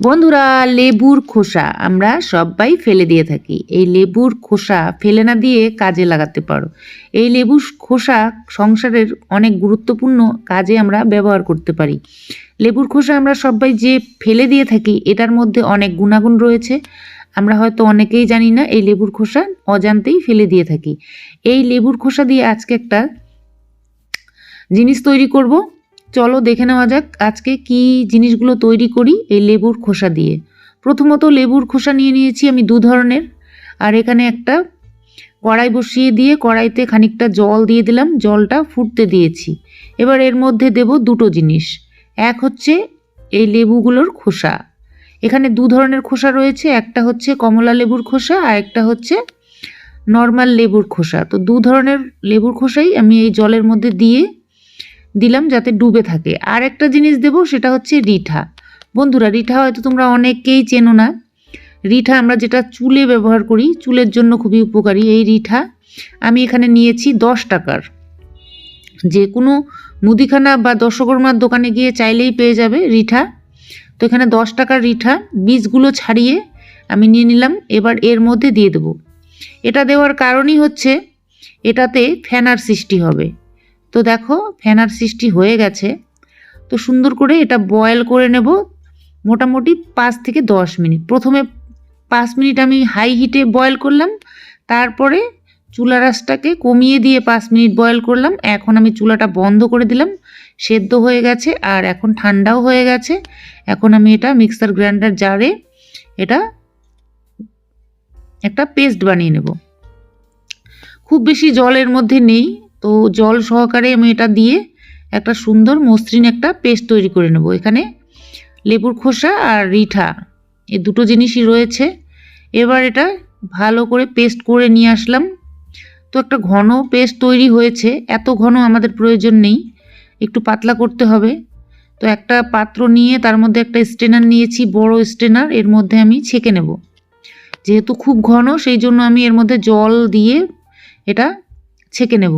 বন্ধুরা, লেবুর খোসা আমরা সবাই ফেলে দিয়ে থাকি। এই লেবুর খোসা ফেলে না দিয়ে কাজে লাগাতে পারো। এই লেবুর খোসা সংসারের অনেক গুরুত্বপূর্ণ কাজে আমরা ব্যবহার করতে পারি। লেবুর খোসা আমরা সবাই যে ফেলে দিয়ে থাকি, এটার মধ্যে অনেক গুণাগুণ রয়েছে। আমরা হয়তো অনেকেই জানি না, এই লেবুর খোসা অজান্তেই ফেলে দিয়ে থাকি। এই লেবুর খোসা দিয়ে আজকে একটা জিনিস তৈরি করব। চলো দেখে নেওয়া যাক আজকে কি জিনিসগুলো তৈরি করি এই লেবুর খোসা দিয়ে। প্রথমত লেবুর খোসা নিয়ে নিয়েছি আমি দু ধরনের। আর এখানে একটা কড়াই বসিয়ে দিয়ে কড়াইতে খানিকটা জল দিয়ে দিলাম, জলটা ফুটতে দিয়েছি। এবার এর মধ্যে দেব দুটো জিনিস। এক হচ্ছে এই লেবুগুলোর খোসা। এখানে দু ধরনের খোসা রয়েছে, একটা হচ্ছে কমলা লেবুর খোসা আর একটা হচ্ছে নর্মাল লেবুর খোসা। তো দু ধরনের লেবুর খোসাই আমি এই জলের মধ্যে দিয়ে দিলাম যাতে ডুবে থাকে। আর একটা জিনিস দেব, সেটা হচ্ছে রিঠা। বন্ধুরা, রিঠা হয়তো তোমরা অনেকেই চেনো না। রিঠা আমরা যেটা চুলে ব্যবহার করি, চুলের জন্য খুবই উপকারী এই রিঠা। আমি এখানে নিয়েছি দশ টাকার। যে কোনো মুদিখানা বা দশকর্মার দোকানে গিয়ে চাইলেই পেয়ে যাবে রিঠা। তো এখানে দশ টাকার রিঠা, বীজগুলো ছাড়িয়ে আমি নিয়ে নিলাম, এবার এর মধ্যে দিয়ে দেবো। এটা দেওয়ার কারণই হচ্ছে, এটাতে ফ্যানার সৃষ্টি হবে। তো দেখো, ফেনার সৃষ্টি হয়ে গেছে। তো সুন্দর করে এটা বয়েল করে নেব মোটামুটি পাঁচ থেকে দশ মিনিট। প্রথমে পাঁচ মিনিট আমি হাই হিটে বয়েল করলাম, তারপরে চুলা রাসটাকে কমিয়ে দিয়ে পাঁচ মিনিট বয়েল করলাম। এখন আমি চুলাটা বন্ধ করে দিলাম, সেদ্ধ হয়ে গেছে আর এখন ঠান্ডাও হয়ে গেছে। এখন আমি এটা মিক্সার গ্রাইন্ডার জারে এটা একটা পেস্ট বানিয়ে নেব। খুব বেশি জলের মধ্যে নেই তো জল সহকারে আমি এটা দিয়ে একটা সুন্দর মসৃণ একটা পেস্ট তৈরি করে নেব। এখানে লেবুর খোসা আর রিঠা, এই দুটো জিনিসই রয়েছে। এবার এটা ভালো করে পেস্ট করে নিয়ে আসলাম। তো একটা ঘন পেস্ট তৈরি হয়েছে, এত ঘন আমাদের প্রয়োজন নেই, একটু পাতলা করতে হবে। তো একটা পাত্র নিয়ে তার মধ্যে একটা স্টেনার নিয়েছি, বড় স্টেনার, এর মধ্যে আমি ছেঁকে নেব। যেহেতু খুব ঘন, সেই জন্য আমি এর মধ্যে জল দিয়ে এটা ছেঁকে নেব।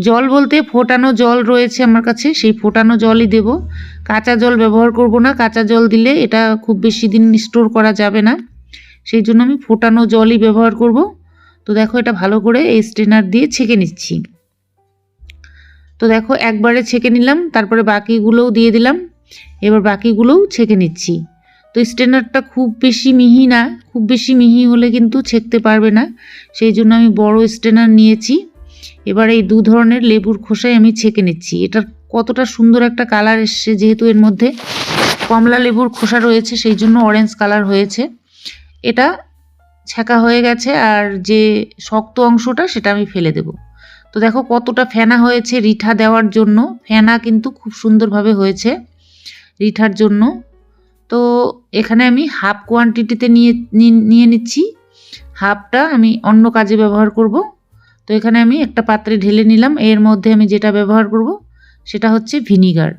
জল বলতে ফোটানো জল রয়েছে আমার কাছে, সেই ফোটানো জলই দেব। কাঁচা জল ব্যবহার করব না, কাঁচা জল দিলে এটা খুব বেশি দিন স্টোর করা যাবে না। সেই জন্য আমি ফোটানো জলই ব্যবহার করব। তো দেখো এটা ভালো করে এই স্ট্রেনার দিয়ে ছেঁকে নিচ্ছি। তো দেখো একবারে ছেঁকে নিলাম, তারপরে বাকিগুলোও দিয়ে দিলাম। এবার বাকিগুলোও ছেঁকে নিচ্ছি। তো স্ট্রেনারটা খুব বেশি মিহি না, খুব বেশি মিহি হলে কিন্তু ছেঁকতে পারবে না। সেই জন্য আমি বড় স্ট্রেনার নিয়েছি। এবার এই দু ধরনের লেবুর খোসাই আমি ছেঁকে নিচ্ছি। এটার কতটা সুন্দর একটা কালার এসছে যেহেতু এর মধ্যে কমলা লেবুর খোসা রয়েছে, সেই জন্য অরেঞ্জ কালার হয়েছে। এটা ছেঁকা হয়ে গেছে আর যে শক্ত অংশটা সেটা আমি ফেলে দেব। তো দেখো কতটা ফেনা হয়েছে রিঠা দেওয়ার জন্য। ফেনা কিন্তু খুব সুন্দরভাবে হয়েছে রিঠার জন্য। তো এখানে আমি হাফ কোয়ান্টিটিতে নিয়ে নিয়ে নিচ্ছি। হাফটা আমি অন্য কাজে ব্যবহার করব। তো এখানে আমি একটা পাত্রে ঢেলে নিলাম। এর মধ্যে আমি যেটা ব্যবহার করব সেটা হচ্ছে ভিনিগার।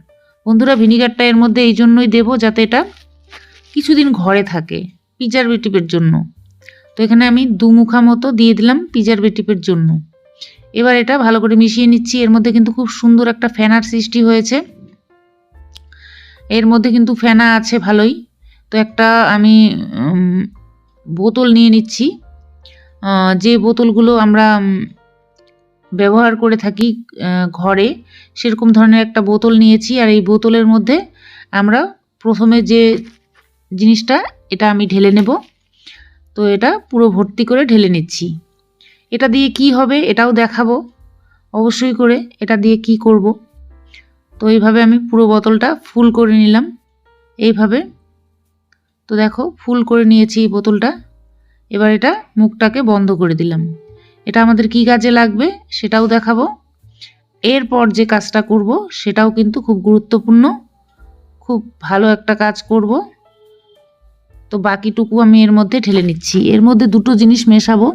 বন্ধুরা, ভিনিগারটা এর মধ্যে এই জন্যই দেবো যাতে এটা কিছুদিন ঘরে থাকে প্রিজারভেটিভের জন্য। তো এখানে আমি দু মুখা মতো দিয়ে দিলাম প্রিজারভেটিভের জন্য। এবার এটা ভালো করে মিশিয়ে নিচ্ছি। এর মধ্যে কিন্তু খুব সুন্দর একটা ফ্যানার সৃষ্টি হয়েছে। এর মধ্যে কিন্তু ফেনা আছে ভালোই। তো একটা আমি বোতল নিয়ে নিচ্ছি। যে বোতলগুলো আমরা ব্যবহার করে থাকি ঘরে। সেরকম ধরনের একটা বোতল নিয়েছি আর এই বোতলের মধ্যে আমরা প্রথমে যে জিনিসটা, এটা আমি ঢেলে নেব। তো এটা পুরো ভর্তি করে ঢেলে নিচ্ছি। এটা দিয়ে কি হবে এটাও দেখাবো। অবশ্যই করে এটা দিয়ে কি করব। তো এইভাবে আমি পুরো বোতলটা ফুল করে নিলাম। এইভাবে। তো দেখো, ফুল করে নিয়েছি এই বোতলটা। এবার এটা মুখটাকে বন্ধ করে দিলাম। এটা আমাদের কি কাজে লাগবে সেটাও দেখাবো। এরপর যে কাজটা করব সেটাও কিন্তু খুব গুরুত্বপূর্ণ। খুব ভালো একটা কাজ করব। তো বাকিটুকু আমি এর মধ্যে ঢেলে নিচ্ছি। এর মধ্যে দুটো জিনিস মেশাবো।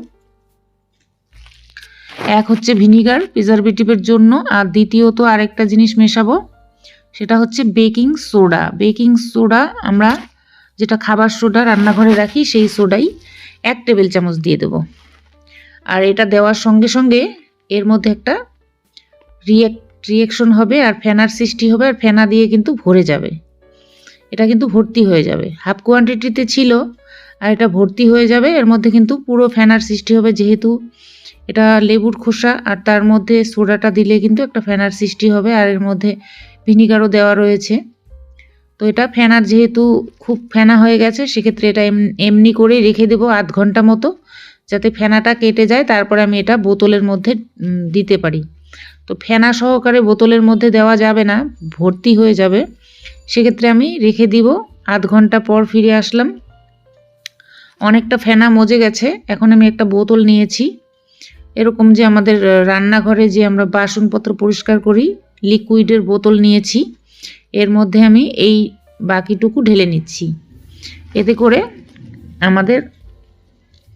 এক হচ্ছে ভিনিগার প্রিজারভেটিভের জন্য, আর দ্বিতীয়ত আরেকটা জিনিস মেশাবো, সেটা হচ্ছে বেকিং সোডা। বেকিং সোডা আমরা যেটা খাবার সোডা রান্নাঘরে রাখি, সেই সোডাই এক টেবিল চামচ দিয়ে দেবো। আর এটা দেওয়ার সঙ্গে সঙ্গে এর মধ্যে একটা রিয়েক রিয়েকশন হবে আর ফেনার সৃষ্টি হবে আর ফেনা দিয়ে কিন্তু ভরে যাবে। এটা কিন্তু ভর্তি হয়ে যাবে। হাফ কোয়ান্টিটিতে ছিল আর এটা ভর্তি হয়ে যাবে। এর মধ্যে কিন্তু পুরো ফেনার সৃষ্টি হবে যেহেতু এটা লেবুর খোসা আর তার মধ্যে সোডাটা দিলে কিন্তু একটা ফেনার সৃষ্টি হবে আর এর মধ্যে ভিনিগারও দেওয়া রয়েছে। তো এটা ফেনার যেহেতু খুব ফেনা হয়ে গেছে, সেক্ষেত্রে এটা এম- এমনি করেই রেখে দেবো আধ ঘণ্টা মতো। যাতে ফেনাটা কেটে যায়, তারপরে আমি এটা বোতলের মধ্যে দিতে পারি। তো ফেনা সহকারে বোতলের মধ্যে দেওয়া যাবে না, ভর্তি হয়ে যাবে। সেক্ষেত্রে আমি রেখে দিব, আধ ঘণ্টা পর ফিরে আসলাম। অনেকটা ফেনা মজে গেছে, এখন আমি একটা বোতল নিয়েছি। এরকম যে আমাদের রান্নাঘরে যে আমরা বাসনপত্র পরিষ্কার করি, লিকুইডের বোতল নিয়েছি। এর মধ্যে আমি এই বাকিটুকু ঢেলে নিচ্ছি। এতে করে আমাদের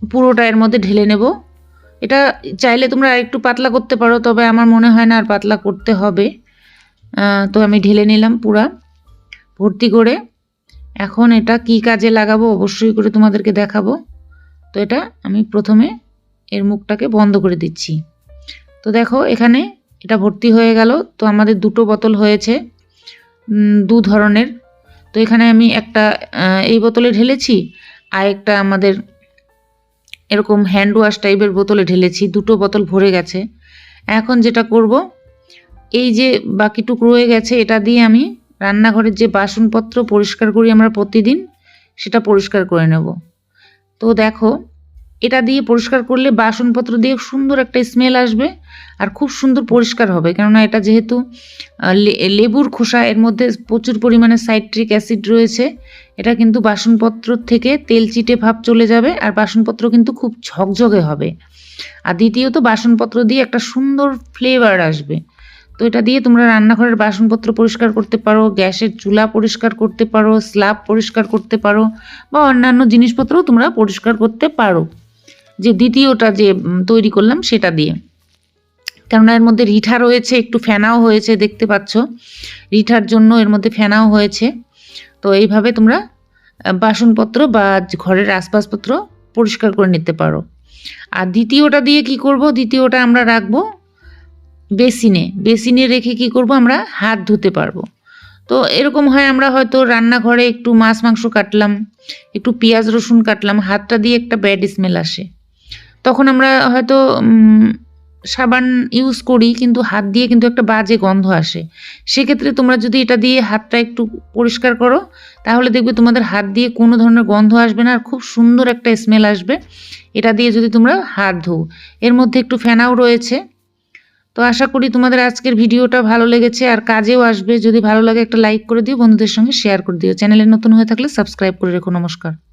পুরোটা এর মধ্যে ঢেলে নেব। এটা চাইলে তোমরা আরেকটু পাতলা করতে পারো, তবে আমার মনে হয় না আর পাতলা করতে হবে। তো আমি ঢেলে নিলাম পুরা। ভর্তি করে এখন এটা কি কাজে লাগাবো অবশ্যই করে তোমাদেরকে দেখাবো। তো এটা আমি প্রথমে এর মুখটাকে বন্ধ করে দিচ্ছি। তো দেখো এখানে এটা ভর্তি হয়ে গেল। তো আমাদের দুটো বোতল হয়েছে দু ধরনের। তো এখানে আমি একটা এই বোতলে ঢেলেছি, আর একটা আমাদের এরকম হ্যান্ড ওয়াশ টাইপের বোতলে ঢেলেছি, দুটো বোতল ভরে গেছে। এখন যেটা করব, এই যে বাকিটুকু রয়ে গেছে, এটা দিয়ে আমি রান্নাঘরের যে বাসনপত্র পরিষ্কার করি আমরা প্রতিদিন, সেটা পরিষ্কার করে নেব। তো দেখো এটা দিয়ে পরিষ্কার করলে বাসনপত্র দিয়ে সুন্দর একটা স্মেল আসবে আর খুব সুন্দর পরিষ্কার হবে। কেননা এটা যেহেতু লেবুর খোসা, এর মধ্যে প্রচুর পরিমাণে সাইট্রিক অ্যাসিড রয়েছে। এটা কিন্তু বাসনপত্র থেকে তেল চিটে ভাব চলে যাবে আর বাসনপত্র কিন্তু খুব ঝকঝকে হবে। আর দ্বিতীয়ত বাসনপত্র দিয়ে একটা সুন্দর ফ্লেভার আসবে। তো এটা দিয়ে তোমরা রান্নাঘরের বাসনপত্র পরিষ্কার করতে পারো, গ্যাসের চুলা পরিষ্কার করতে পারো স্ল্যাব পরিষ্কার করতে পারো বা অন্যান্য জিনিসপত্রও তোমরা পরিষ্কার করতে পারো। যে দ্বিতীয়টা যে তৈরি করলাম সেটা দিয়ে। কেননা এর মধ্যে রিঠা রয়েছে, একটু ফেনাও হয়েছে, দেখতে পাচ্ছ। রিঠার জন্য এর মধ্যে ফেনাও হয়েছে। তো এইভাবে তোমরা বাসনপত্র বা ঘরের আসবাবপত্র পরিষ্কার করে নিতে পারো। আর দ্বিতীয়টা দিয়ে কি করব? দ্বিতীয়টা আমরা রাখব বেসিনে। বেসিনে রেখে কি করব? আমরা হাত ধুতে পারব। তো এরকম হয় আমরা হয়তো রান্নাঘরে একটু মাছ, মাংস কাটলাম, একটু পেঁয়াজ, রসুন কাটলাম, হাতটা দিয়ে একটা ব্যাড স্মেল আসে। তখন আমরা হয়তো সাবান ইউজ করি, কিন্তু হাত দিয়ে কিন্তু একটা বাজে গন্ধ আসে। সেক্ষেত্রে তোমরা যদি এটা দিয়ে হাতটা একটু পরিষ্কার করো, তাহলে দেখবে তোমাদের হাত দিয়ে কোনো ধরনের গন্ধ আসবে না, আর খুব সুন্দর একটা স্মেল আসবে। এটা দিয়ে যদি তোমরা হাত ধোও। এর মধ্যে একটু ফেনাও রয়েছে। তো আশা করি তোমাদের আজকের ভিডিওটা ভালো লেগেছে, আর কাজেও আসবে। যদি ভালো লাগে একটা লাইক করে দিও, বন্ধুদের সঙ্গে শেয়ার করে দিও। চ্যানেলে নতুন হয়ে থাকলে সাবস্ক্রাইব করে রেখো। নমস্কার।